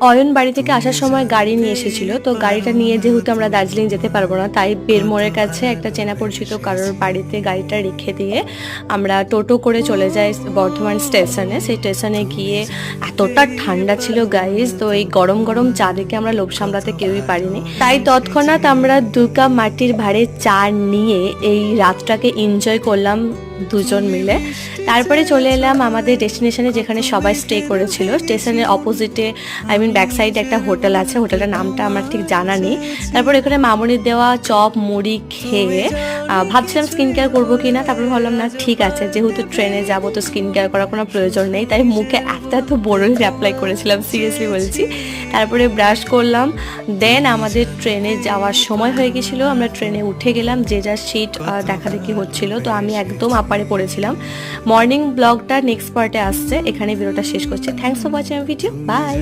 অয়ন বাড়ি থেকে আসার সময় গাড়ি নিয়ে এসেছিল, তো গাড়িটা নিয়ে যেহেতু আমরা দার্জিলিং যেতে পারব না, তাই বেরমোড়ের কাছে একটা চেনা পরিচিত কারোর বাড়িতে গাড়িটা রেখে দিয়ে আমরা টোটো করে চলে যাই বর্ধমান স্টেশনে। সেই স্টেশনে গিয়ে এতটা ঠান্ডা ছিল গাইজ তো এই গরম গরম চা দেখে আমরা লোভ সামলাতে কেউই পারিনি। তাই তৎক্ষণাৎ আমরা দু কাপ মাটির ভাড়ে চা নিয়ে এই রাতটাকে এনজয় করলাম দুজন মিলে। তারপরে চলে এলাম আমাদের ডেস্টিনেশনে যেখানে সবাই স্টে করেছিল। স্টেশনের অপোজিটে আই মিন ব্যাক সাইডে একটা হোটেল আছে হোটেলের নামটা আমার ঠিক জানা নেই। তারপর এখানে মামনির দেওয়া চপ, মুড়ি খেয়ে ভাবছিলাম স্কিন কেয়ার করব কি না তারপর ভাবলাম না, ঠিক আছে, যেহেতু ট্রেনে যাব তো স্কিন কেয়ার করার কোনো প্রয়োজন নেই, তাই মুখে এত এত বড়ই অ্যাপ্লাই করেছিলাম সিরিয়াসলি বলছি। তারপরে ব্রাশ করলাম দেন আমাদের ট্রেনে যাওয়ার সময় হয়ে গেছিল, আমরা ট্রেনে উঠে গেলাম, যে যার সিট দেখা দেখি হচ্ছিল, তো আমি একদম আপারে পড়েছিলাম। মর্নিং ব্লগটা নেক্সট পার্টে আসছে এখানে ভিডিওটা শেষ করছি। Thanks for watching video bye